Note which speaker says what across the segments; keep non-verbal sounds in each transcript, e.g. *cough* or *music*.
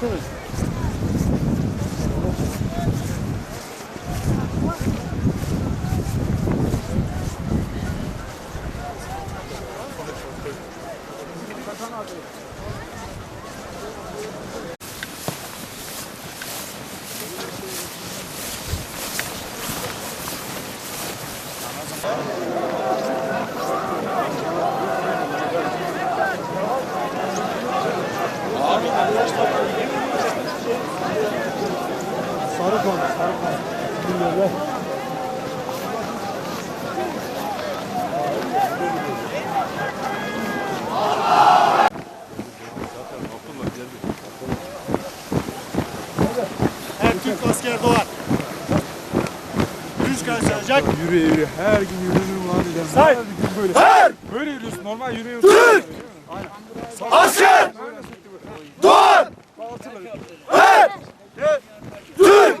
Speaker 1: Baksanız. Abi arkadaşlar
Speaker 2: Her Türk asker doğar. Düz karşılanacak.
Speaker 1: Yürü yürü. Her gün yürünür var dedim.
Speaker 2: Say.
Speaker 1: Her gün böyle. Her! Böyle yürüyorsun. Normal yürüyorsun. Türk!
Speaker 2: Asker! Doğar! Her! Türk!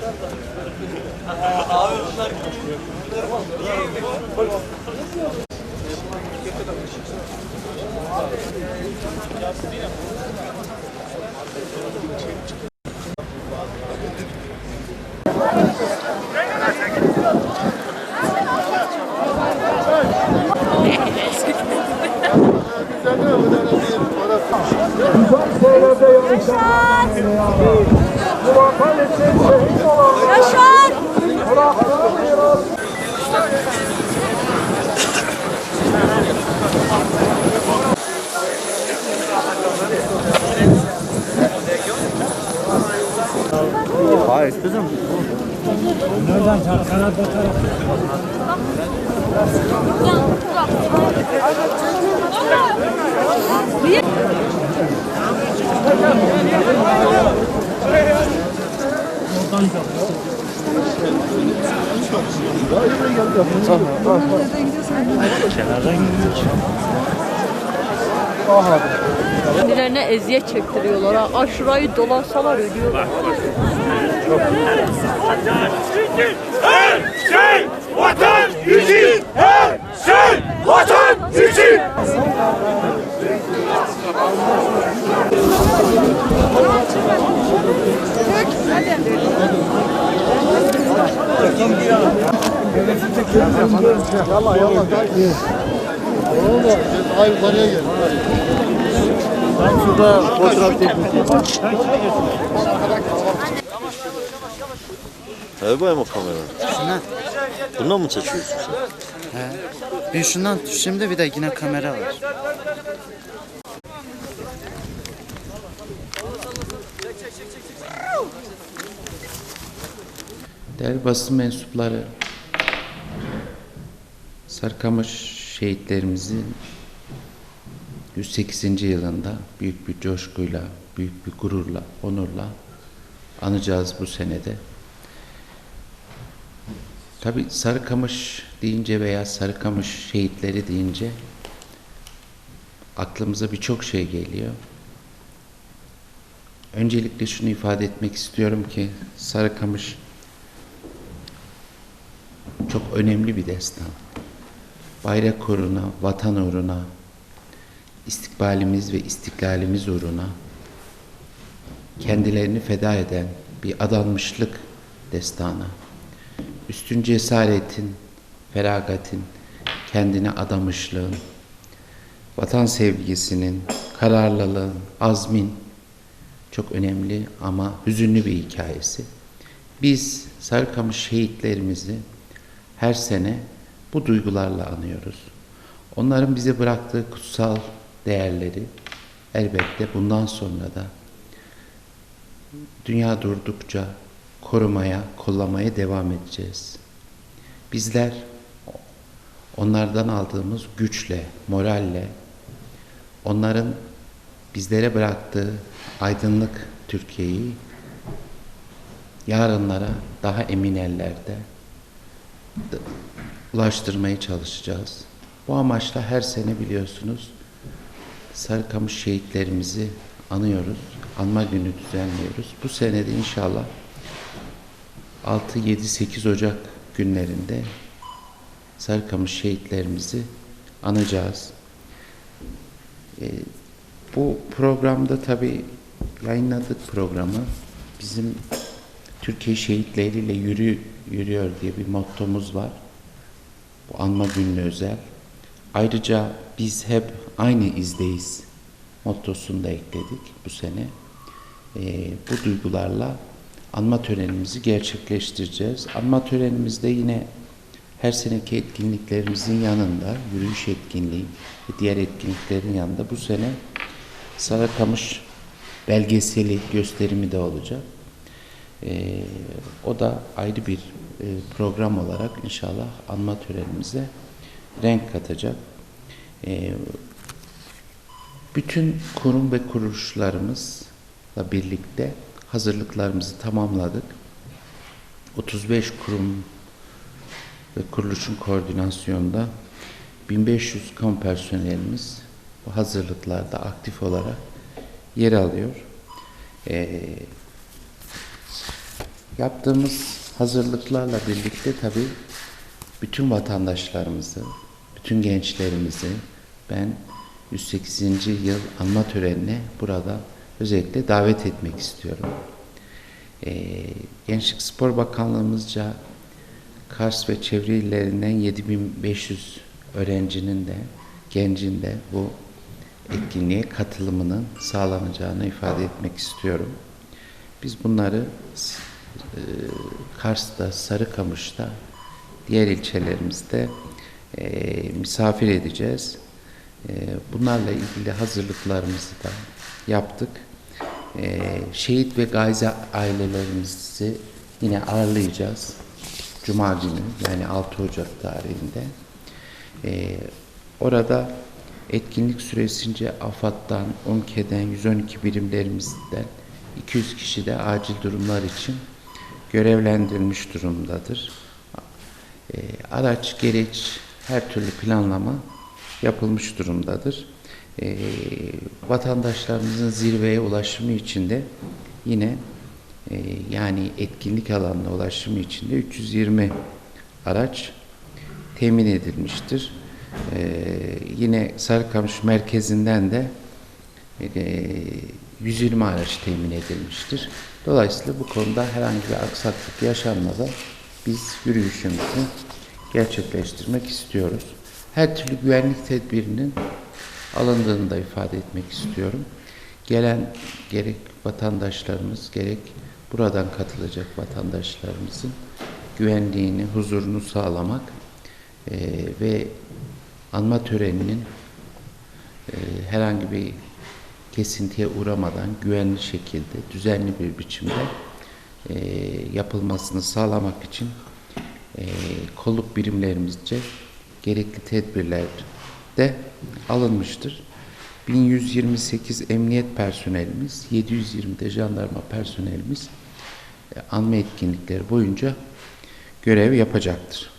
Speaker 2: Doğar!
Speaker 3: Yaşar! Kendilerine eziyet çektiriyorlar. Ha. Aa, şurayı dolansalar ölüyorlar.
Speaker 2: Her şey vatan için! Her şey vatan için!
Speaker 1: Yalla yalla. Oğlum da ay yukarıya gel. Ben şurada fotoğraf çekmişim. *laughs*
Speaker 4: Ver bayım o kamerayı.
Speaker 5: Şuna.
Speaker 4: Bundan mı çekiyorsun sen?
Speaker 5: He. Bir şundan şimdi bir de yine kamera var. Değerli basın mensupları, Sarıkamış şehitlerimizin 108. yılında büyük bir coşkuyla, büyük bir gururla, onurla anacağız bu senede. Tabi Sarıkamış deyince veya Sarıkamış şehitleri deyince aklımıza birçok şey geliyor. Öncelikle şunu ifade etmek istiyorum ki Sarıkamış çok önemli bir destan. Bayrak uğruna, vatan uğruna, istikbalimiz ve istiklalimiz uğruna kendilerini feda eden bir adanmışlık destanı üstün cesaretin, feragatin, kendine adamışlığın, vatan sevgisinin, kararlılığın, azmin çok önemli ama hüzünlü bir hikayesi. Biz Sarıkamış şehitlerimizi her sene bu duygularla anıyoruz. Onların bize bıraktığı kutsal değerleri elbette bundan sonra da dünya durdukça korumaya, kollamaya devam edeceğiz. Bizler onlardan aldığımız güçle, moralle, onların bizlere bıraktığı aydınlık Türkiye'yi yarınlara daha emin ellerde ulaştırmaya çalışacağız. Bu amaçla her sene biliyorsunuz Sarıkamış şehitlerimizi anıyoruz. Anma günü düzenliyoruz. Bu senede inşallah 6, 7, 8 Ocak günlerinde Sarıkamış şehitlerimizi anacağız. E, bu programda tabii yayınladık programı. Bizim Türkiye şehitleriyle yürü, yürüyor diye bir mottomuz var. Bu anma gününe özel. Ayrıca biz hep aynı izdeyiz mottosunu da ekledik bu sene. Ee, bu duygularla anma törenimizi gerçekleştireceğiz. Anma törenimizde yine her seneki etkinliklerimizin yanında yürüyüş etkinliği ve diğer etkinliklerin yanında bu sene Sarıkamış belgeseli gösterimi de olacak. Ee, o da ayrı bir e, program olarak inşallah anma törenimize renk katacak. Ee, bütün kurum ve kuruluşlarımızla birlikte hazırlıklarımızı tamamladık. 35 kurum ve kuruluşun koordinasyonunda 1500 kamu personelimiz bu hazırlıklarda aktif olarak yer alıyor. Ee, yaptığımız hazırlıklarla birlikte tabii bütün vatandaşlarımızı, bütün gençlerimizi ben 108. yıl anma törenine burada özellikle davet etmek istiyorum. Ee, Gençlik Spor Bakanlığımızca Kars ve çevre illerinden 7500 öğrencinin de gencin de bu etkinliğe katılımının sağlanacağını ifade etmek istiyorum. Biz bunları e, Kars'ta, Sarıkamış'ta, diğer ilçelerimizde e, misafir edeceğiz. E, bunlarla ilgili hazırlıklarımızı da yaptık. E, şehit ve gazi ailelerimizi yine ağırlayacağız. Cuma günü yani 6 Ocak tarihinde. E, orada etkinlik süresince AFAD'dan, UMKE'den, 112 birimlerimizden 200 kişi de acil durumlar için görevlendirilmiş durumdadır. E, araç, gereç, her türlü planlama yapılmış durumdadır. E, vatandaşlarımızın zirveye ulaşımı için de yine e, yani etkinlik alanına ulaşımı için de 320 araç temin edilmiştir. E, yine Sarıkamış merkezinden de e, 120 araç temin edilmiştir. Dolayısıyla bu konuda herhangi bir aksaklık yaşanmadan biz yürüyüşümüzü gerçekleştirmek istiyoruz. Her türlü güvenlik tedbirinin alındığını da ifade etmek istiyorum. Gelen gerek vatandaşlarımız gerek buradan katılacak vatandaşlarımızın güvenliğini, huzurunu sağlamak eee, ve anma töreninin eee, herhangi bir kesintiye uğramadan güvenli şekilde, düzenli bir biçimde eee, yapılmasını sağlamak için eee, kolluk birimlerimizce gerekli tedbirler de alınmıştır. 1128 emniyet personelimiz, 720 de jandarma personelimiz e, anma etkinlikleri boyunca görev yapacaktır.